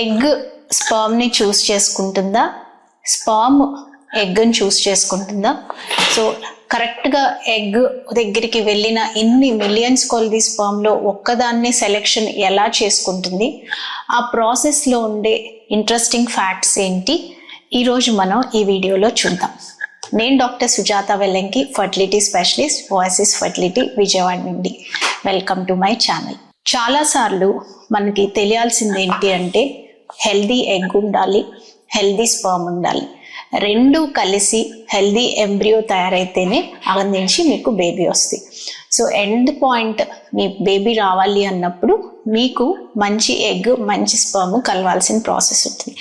Egg స్పర్మ్ని choose చేసుకుంటుందా? Sperm ఎగ్ని చూస్ చేసుకుంటుందా? సో కరెక్ట్గా ఎగ్ దగ్గరికి వెళ్ళిన ఇన్ని మిలియన్స్ కొలది స్పర్మ్లో ఒక్కదాన్ని సెలెక్షన్ ఎలా చేసుకుంటుంది? ఆ ప్రాసెస్లో ఉండే ఇంట్రెస్టింగ్ ఫ్యాక్ట్స్ ఏంటి? ఈరోజు మనం ఈ వీడియోలో చూద్దాం. నేను doctor Sujatha Vellanki fertility specialist OSS fertility Vijayawada నుండి. Welcome to my channel. చాలాసార్లు మనకి తెలియాల్సింది ఏంటి అంటే హెల్దీ ఎగ్ ఉండాలి హెల్దీ స్పర్మ్ ఉండాలి. రెండు కలిసి హెల్దీ ఎంబ్రియో తయారైతేనే అందించి మీకు బేబీ వస్తుంది. సో ఎండ్ పాయింట్ మీ బేబీ రావాలి అన్నప్పుడు మీకు మంచి ఎగ్ మంచి స్పర్మ్ కలవాల్సిన ప్రాసెస్ ఉంటుంది.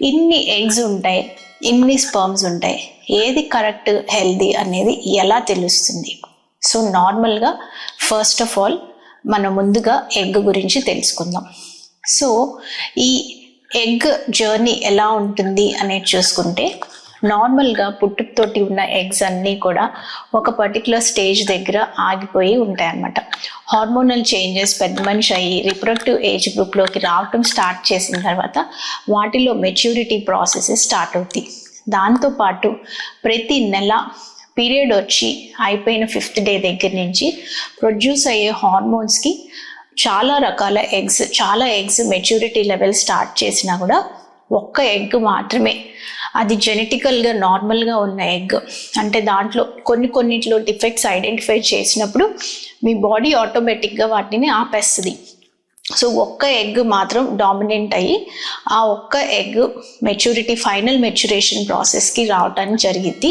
ఇన్ని ఎగ్స్ ఉంటాయి ఇన్ని స్పర్మ్స్ ఉంటాయి. ఏది కరెక్ట్ హెల్దీ అనేది ఎలా తెలుస్తుంది? సో నార్మల్గా ఫస్ట్ ఆఫ్ ఆల్ మనం ముందుగా ఎగ్ గురించి తెలుసుకుందాం. సో ఈ ఎగ్ జర్నీ ఎలా ఉంటుంది అనేది చూసుకుంటే నార్మల్గా పుట్టుతోటి ఉన్న ఎగ్స్ అన్నీ కూడా ఒక పర్టికులర్ స్టేజ్ దగ్గర ఆగిపోయి ఉంటాయి అన్నమాట హార్మోనల్ చేంజెస్ పెద్ద మనిషి అయ్యి రిప్రొడక్టివ్ ఏజ్ గ్రూప్లోకి రావటం స్టార్ట్ చేసిన తర్వాత వాటిలో మెచ్యూరిటీ ప్రాసెస్ స్టార్ట్ అవుతాయి. దాంతోపాటు ప్రతి నెల పీరియడ్ వచ్చి అయిపోయిన ఫిఫ్త్ డే దగ్గర నుంచి ప్రొడ్యూస్ అయ్యే హార్మోన్స్కి చాలా రకాల ఎగ్స్ చాలా ఎగ్స్ మెచ్యూరిటీ లెవెల్ స్టార్ట్ చేసినా కూడా ఒక్క ఎగ్ మాత్రమే. అది జెనెటికల్గా నార్మల్గా ఉన్న ఎగ్. అంటే దాంట్లో కొన్ని కొన్నిట్లో డిఫెక్ట్స్ ఐడెంటిఫై చేసినప్పుడు మీ బాడీ ఆటోమేటిక్గా వాటిని ఆపేస్తుంది. సో ఒక్క ఎగ్ మాత్రం డామినెంట్ అయ్యి ఆ ఒక్క ఎగ్ మెచ్యూరిటీ ఫైనల్ మెచ్యురేషన్ ప్రాసెస్కి రావటానికి జరిగింది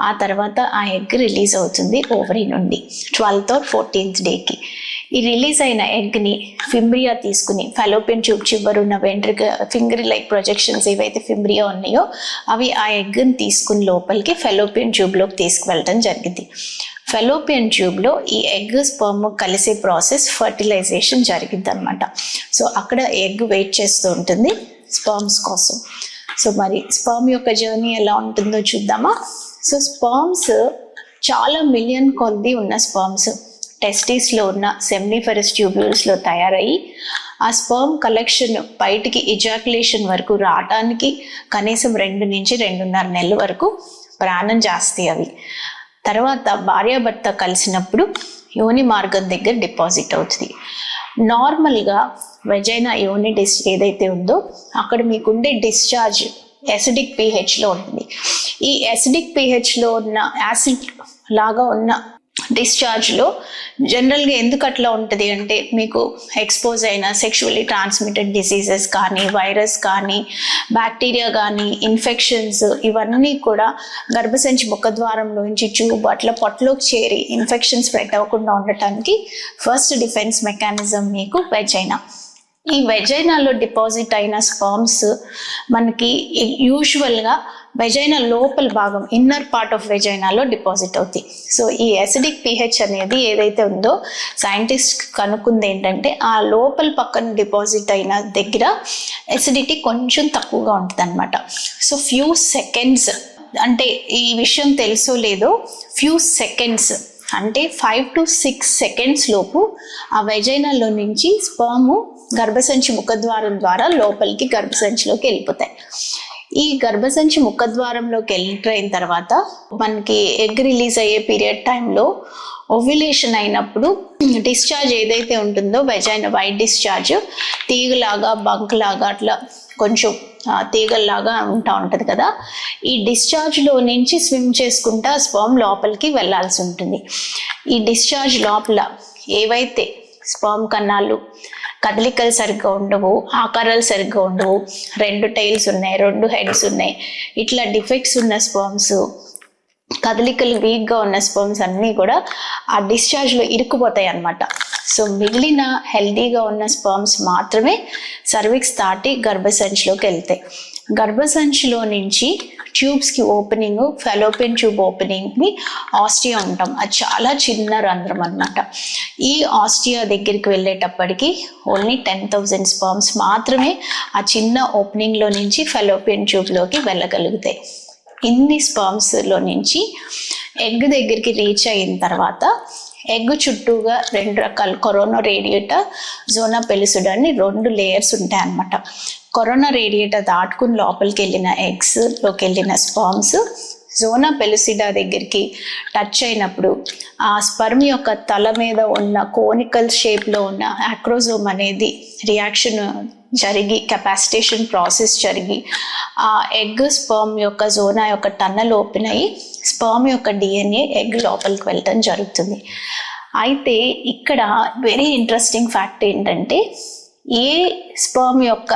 ఆ తర్వాత ఆ ఎగ్ రిలీజ్ అవుతుంది ఓవరీ నుండి ట్వెల్త్ ఆర్ ఫోర్టీన్త్ డేకి. ఈ రిలీజ్ అయిన ఎగ్ని ఫింబ్రియా తీసుకుని ఫెలోపియన్ ట్యూబ్ చివరున్న వెంట్రిక ఫింగర్ లైక్ ప్రొజెక్షన్స్ ఏవైతే ఫింబ్రియా ఉన్నాయో అవి ఆ ఎగ్ని తీసుకుని లోపలికి ఫెలోపియన్ ట్యూబ్లోకి తీసుకువెళ్ళటం జరిగింది. ఫెలోపియన్ ట్యూబ్లో ఈ ఎగ్ స్పర్మ్ కలిసే ప్రాసెస్ ఫర్టిలైజేషన్ జరిగింది అనమాట సో అక్కడ ఎగ్ వెయిట్ చేస్తూ ఉంటుంది స్పర్మ్స్ కోసం. సో మరి స్పర్మ్ యొక్క జర్నీ ఎలా ఉంటుందో చూద్దామా? సో స్పర్మ్స్ చాలా మిలియన్ కొద్ది ఉన్న స్పర్మ్స్ టెస్టీస్లో ఉన్న సెమ్నిఫెరస్ ట్యూబ్యూల్స్లో తయారయ్యి ఆ స్పర్మ్ కలెక్షన్ బయటికి ఇజాకులేషన్ వరకు రావడానికి కనీసం రెండు నుంచి రెండున్నర నెలల వరకు ప్రాణం చేస్తాయి అవి. తర్వాత భార్యాభర్త కలిసినప్పుడు యోని మార్గం దగ్గర డిపాజిట్ అవుతుంది. నార్మల్గా వెజైనా యోని డిస్ ఏదైతే ఉందో అక్కడ మీకుండే డిశ్చార్జ్ యాసిడిక్ పిహెచ్లో ఉంటుంది. ఈ యాసిడిక్ పిహెచ్లో ఉన్న యాసిడ్ లాగా ఉన్న డిశ్చార్జ్లో జనరల్గా ఎందుకు అట్లా ఉంటుంది అంటే మీకు ఎక్స్పోజ్ అయిన సెక్షువల్లీ ట్రాన్స్మిటెడ్ డిసీజెస్ కానీ వైరస్ కానీ బ్యాక్టీరియా కానీ ఇన్ఫెక్షన్స్ ఇవన్నీ కూడా గర్భసంచి ముఖద్వారంలోంచి ట్యూబ్ అట్లా పొట్టలోకి చేరి ఇన్ఫెక్షన్ స్ప్రెడ్ అవ్వకుండా ఉండటానికి ఫస్ట్ డిఫెన్స్ మెకానిజం మీకు వెజైనా ఈ వెజైనాలో డిపాజిట్ అయిన స్పామ్స్ మనకి యూజువల్గా వెజైనా లోపల భాగం ఇన్నర్ పార్ట్ ఆఫ్ వెజైనాలో డిపాజిట్ అవుతాయి సో ఈ అసిడిక్ పిహెచ్ అనేది ఏదైతే ఉందో సైంటిస్ట్ కనుక్కుంది ఏంటంటే ఆ లోపల పక్కన డిపాజిట్ అయిన దగ్గర అసిడిటీ కొంచెం తక్కువగా ఉంటుంది అనమాట సో ఫ్యూ సెకండ్స్ అంటే ఈ విషయం తెలుసో లేదో ఫ్యూ సెకండ్స్ అంటే ఫైవ్ టు సిక్స్ సెకండ్స్ లోపు ఆ వెజైనాలో నుంచి స్పాము గర్భసంచి ముఖద్వారం ద్వారా లోపలికి గర్భసంచిలోకి వెళ్ళిపోతాయి. ఈ గర్భసంచి ముఖద్వారంలోకి ఎంటర్ అయిన తర్వాత మనకి ఎగ్ రిలీజ్ అయ్యే పీరియడ్ టైంలో ఓవ్యులేషన్ అయినప్పుడు డిశ్చార్జ్ ఏదైతే ఉంటుందో వెజైన వైట్ డిశ్చార్జ్ తీగలాగా బంక్ లాగా అట్లా కొంచెం తీగల్లాగా ఉంటా ఉంటుంది కదా. ఈ డిశ్చార్జ్లో నుంచి స్విమ్ చేసుకుంటా స్పర్మ్ లోపలికి వెళ్ళాల్సి ఉంటుంది. ఈ డిశ్చార్జ్ లోపల ఏవైతే స్పర్మ్ కన్నాలు కదలికలు సరిగ్గా ఉండవు ఆకారాలు సరిగ్గా ఉండవు. రెండు టైల్స్ ఉన్నాయి రెండు హెడ్స్ ఉన్నాయి. ఇట్లా డిఫెక్ట్స్ ఉన్న స్పర్మ్స్ కదలికలు వీక్గా ఉన్న స్పర్మ్స్ అన్నీ కూడా ఆ డిశ్చార్జ్లో ఇరుక్కుపోతాయి అన్నమాట. సో మిగిలిన హెల్దీగా ఉన్న స్పర్మ్స్ మాత్రమే సర్విక్స్ దాటి గర్భసంచిలోకి వెళ్తాయి. గర్భసంచిలో నుంచి ట్యూబ్స్కి ఓపెనింగ్ ఫెలోపియన్ ట్యూబ్ ఓపెనింగ్ని ఆస్టియా ఉంటాం అది చాలా చిన్న రంధ్రం అనమాట ఈ ఆస్టియా దగ్గరికి వెళ్ళేటప్పటికి ఓన్లీ టెన్ థౌజండ్ స్పర్మ్స్ మాత్రమే ఆ చిన్న ఓపెనింగ్లో నుంచి ఫెలోపియన్ ట్యూబ్లోకి వెళ్ళగలుగుతాయి. ఇన్ని స్పర్మ్స్లో నుంచి ఎగ్ దగ్గరికి రీచ్ అయిన తర్వాత ఎగ్ చుట్టూగా రెండు రకాల కరోనా రేడియేటర్ జోనా పెలిసుడ్ అని రెండు లేయర్స్ ఉంటాయి అన్నమాట కరోనా రేడియేటర్ దాటుకుని లోపలికి వెళ్ళిన ఎగ్స్లోకి వెళ్ళిన స్పామ్స్ జోనా పెలుసిడా దగ్గరికి టచ్ అయినప్పుడు ఆ స్పర్మ్ యొక్క తల మీద ఉన్న కోనికల్ షేప్లో ఉన్న ఆక్రోజోమ్ అనేది రియాక్షన్ జరిగి కెపాసిటేషన్ ప్రాసెస్ జరిగి ఆ ఎగ్ స్పర్మ్ యొక్క జోనా యొక్క టన్నల్ ఓపెన్ అయ్యి స్పర్మ్ యొక్క డిఎన్ఏ ఎగ్ లోపలికి వెళ్ళటం జరుగుతుంది. అయితే ఇక్కడ వెరీ ఇంట్రెస్టింగ్ ఫ్యాక్ట్ ఏంటంటే ఏ స్పర్మ్ యొక్క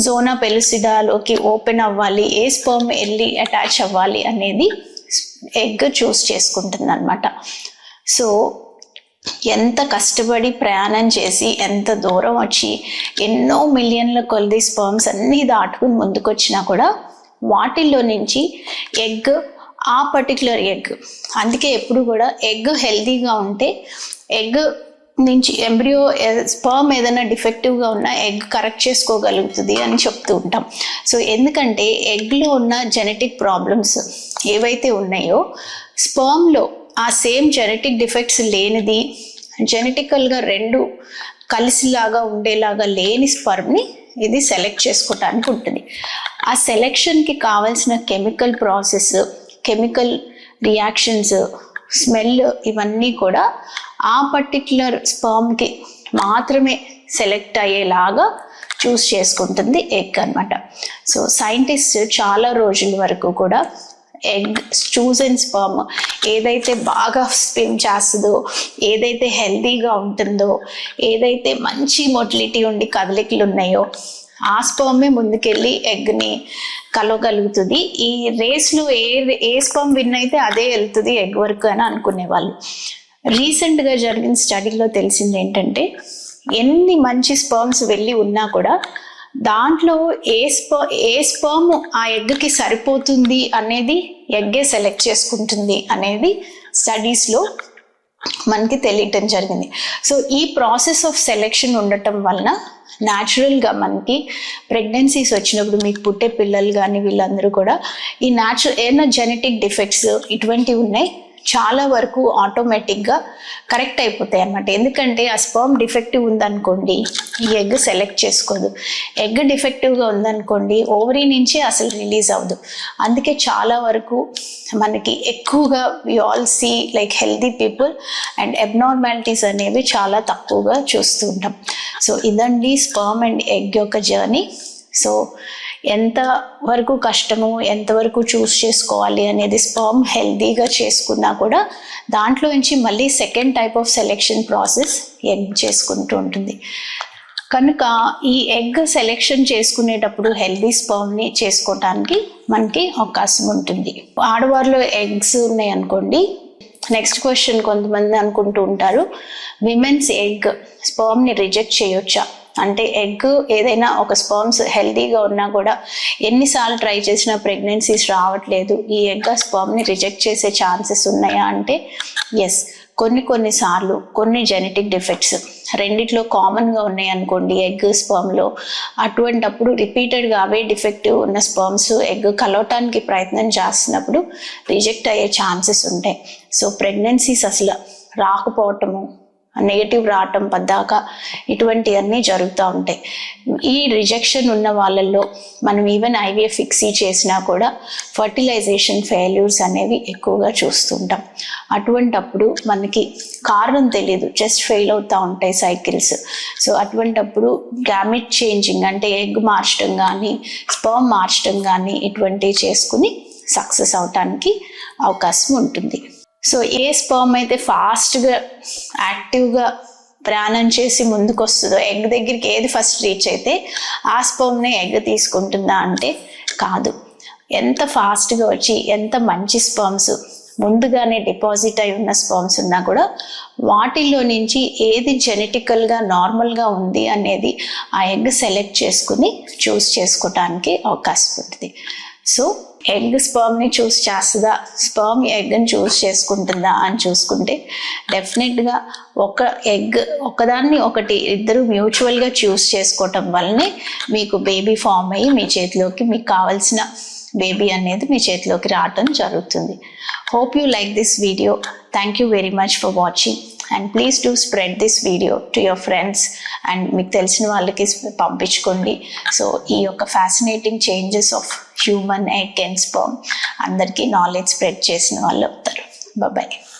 జోనా పెలుసిడాలోకి ఓపెన్ అవ్వాలి ఏ స్పర్మ్ వెళ్ళి అటాచ్ అవ్వాలి అనేది ఎగ్ చూస్ చేసుకుంటుంది అనమాట సో ఎంత కష్టపడి ప్రయాణం చేసి ఎంత దూరం వచ్చి ఎన్నో మిలియన్ల కొలది స్పర్మ్స్ అన్నీ దాటుకుని ముందుకొచ్చినా కూడా వాటిల్లో నుంచి ఎగ్ ఆ పర్టికులర్ ఎగ్ అందుకే ఎప్పుడు కూడా ఎగ్ హెల్తీగా ఉంటే ఎగ్ నుంచి ఎంబ్రియో స్పర్మ్ ఏదైనా డిఫెక్టివ్గా ఉన్న ఎగ్ కరెక్ట్ చేసుకోగలుగుతుంది అని చెప్తూ ఉంటాం. సో ఎందుకంటే ఎగ్లో ఉన్న జెనెటిక్ ప్రాబ్లమ్స్ ఏవైతే ఉన్నాయో స్పర్మ్లో ఆ సేమ్ జెనెటిక్ డిఫెక్ట్స్ లేనిది జెనెటికల్గా రెండు కలిసిలాగా ఉండేలాగా లేని స్పర్మ్ని ఇది సెలెక్ట్ చేసుకోవటానికి ఉంటుంది. ఆ సెలెక్షన్కి కావాల్సిన chemical process chemical reactions smell ఇవన్నీ కూడా ఆ పర్టిక్యులర్ స్పర్మ్కి మాత్రమే సెలెక్ట్ అయ్యేలాగా చూస్ చేసుకుంటుంది ఎగ్ అనమాట సో సైంటిస్ట్ చాలా రోజుల వరకు కూడా ఎగ్ చూస్ అండ్ స్పర్మ్ ఏదైతే బాగా స్పిమ్ చేస్తుందో ఏదైతే హెల్తీగా ఉంటుందో ఏదైతే మంచి మొటిలిటీ ఉండి కదలికలు ఉన్నాయో ఆ స్పర్మే ముందుకెళ్ళి ఎగ్ని కలవగలుగుతుంది. ఈ రేస్లో ఏ ఏ స్పమ్ విన్ అయితే అదే వెళ్తుంది ఎగ్ వరకు అని అనుకునేవాళ్ళు రీసెంట్గా జరిగిన స్టడీలో తెలిసింది ఏంటంటే ఎన్ని మంచి స్పర్మ్స్ వెళ్ళి ఉన్నా కూడా దాంట్లో ఏ స్ప ఏ స్పర్మ్ ఆ ఎగ్కి సరిపోతుంది అనేది ఎగ్గే సెలెక్ట్ చేసుకుంటుంది అనేది స్టడీస్లో మనకి తెలియటం జరిగింది. సో ఈ ప్రాసెస్ ఆఫ్ సెలెక్షన్ ఉండటం వలన న్యాచురల్గా మనకి ప్రెగ్నెన్సీస్ వచ్చినప్పుడు మీకు పుట్టే పిల్లలు కానీ వీళ్ళందరూ కూడా ఈ న్యాచురల్ ఏమైనా జెనెటిక్ డిఫెక్ట్స్ ఇటువంటివి ఉన్నాయి? చాలా వరకు ఆటోమేటిక్గా కరెక్ట్ అయిపోతాయి అన్నమాట. ఎందుకంటే ఆ స్పర్మ్ డిఫెక్టివ్ ఉందనుకోండి ఈ ఎగ్ సెలెక్ట్ చేసుకోదు. ఎగ్ డిఫెక్టివ్గా ఉందనుకోండి ఓవరీ నుంచి అసలు రిలీజ్ అవ్వదు. అందుకే చాలా వరకు మనకి ఎక్కువగా we all see like healthy people and abnormalities అనేవి చాలా తక్కువగా చూస్తూ ఉంటాం. సో ఇదండి స్పర్మ్ అండ్ ఎగ్ యొక్క జర్నీ సో ఎంత వరకు కష్టము ఎంతవరకు చూస్ చేసుకోవాలి అనేది స్పర్మ్ హెల్దీగా చేసుకున్నా కూడా దాంట్లో నుంచి మళ్ళీ second type of selection process egg చేసుకుంటూ ఉంటుంది. కనుక ఈ ఎగ్ సెలెక్షన్ చేసుకునేటప్పుడు హెల్దీ స్పర్మ్ని చేసుకోవటానికి మనకి అవకాశం ఉంటుంది. ఆడవారిలో ఎగ్స్ ఉన్నాయి అనుకోండి. నెక్స్ట్ క్వశ్చన్ కొంతమంది అనుకుంటూ ఉంటారు. విమెన్స్ ఎగ్ స్పర్మ్ని రిజెక్ట్ చేయొచ్చా? అంటే ఎగ్ ఏదైనా ఒక స్పర్మ్స్ హెల్తీగా ఉన్నా కూడా ఎన్నిసార్లు ట్రై చేసినా ప్రెగ్నెన్సీస్ రావట్లేదు. ఈ ఎగ్ ఆ స్పర్మ్ని రిజెక్ట్ చేసే ఛాన్సెస్ ఉన్నాయా అంటే ఎస్ కొన్ని కొన్ని సార్లు కొన్ని జెనెటిక్ డిఫెక్ట్స్ రెండిట్లో కామన్గా ఉన్నాయి అనుకోండి ఎగ్ స్పర్మ్లో అటువంటప్పుడు రిపీటెడ్గా అవే డిఫెక్టివ్ ఉన్న స్పర్మ్స్ ఎగ్ కలవటానికి ప్రయత్నం చేస్తున్నప్పుడు రిజెక్ట్ అయ్యే ఛాన్సెస్ ఉంటాయి. సో ప్రెగ్నెన్సీస్ అసలు రాకపోవటము నెగిటివ్ రావటం పద్దాక ఇటువంటివన్నీ జరుగుతూ ఉంటాయి. ఈ రిజెక్షన్ ఉన్న వాళ్ళల్లో మనం ఈవెన్ ఐవీఎఫ్ ఫిక్సీ చేసినా కూడా ఫర్టిలైజేషన్ ఫెయిల్యూర్స్ అనేవి ఎక్కువగా చూస్తుంటాం అటువంటప్పుడు మనకి కారణం తెలియదు జస్ట్ ఫెయిల్ అవుతూ ఉంటాయి సైకిల్స్ సో అటువంటప్పుడు గ్యామిట్ చేంజింగ్ అంటే ఎగ్ మార్చడం కానీ స్పర్మ్ మార్చడం కానీ ఇటువంటివి చేసుకుని సక్సెస్ అవటానికి అవకాశం ఉంటుంది. సో ఏ స్పర్మ్ అయితే ఫాస్ట్గా యాక్టివ్గా ప్రయాణం చేసి ముందుకు వస్తుందో ఎగ్ దగ్గరికి ఏది ఫస్ట్ రీచ్ అయితే ఆ స్పర్మ్నే ఎగ్ తీసుకుంటుందా అంటే కాదు. ఎంత ఫాస్ట్గా వచ్చి ఎంత మంచి స్పర్మ్స్ ముందుగానే డిపాజిట్ అయి ఉన్న స్పర్మ్స్ ఉన్నా కూడా వాటిల్లో నుంచి ఏది జెనెటికల్గా నార్మల్గా ఉంది అనేది ఆ ఎగ్ సెలెక్ట్ చేసుకుని చూస్ చేసుకోవటానికి అవకాశం ఉంటుంది. సో ఎగ్ స్పర్మ్ని చూస్ చేస్తుందా? స్పర్మ్ ఎగ్ని చూస్ చేసుకుంటుందా అని చూసుకుంటే డెఫినెట్గా ఒక ఎగ్ ఒకదాన్ని ఒకటి ఇద్దరు మ్యూచువల్గా చూస్ చేసుకోవటం వల్లనే మీకు బేబీ ఫామ్ అయ్యి మీ చేతిలోకి మీకు కావాల్సిన బేబీ అనేది మీ చేతిలోకి రావటం జరుగుతుంది. Hope you like this video thank you very much for watching and please do spread this video to your friends and మీకు తెలిసిన వాళ్ళకి పంపించుకోండి. సో ఈ యొక్క fascinating changes of human egg and sperm అందరికీ నాలెడ్జ్ స్ప్రెడ్ చేసిన వాళ్ళు అవుతారు. బాయ్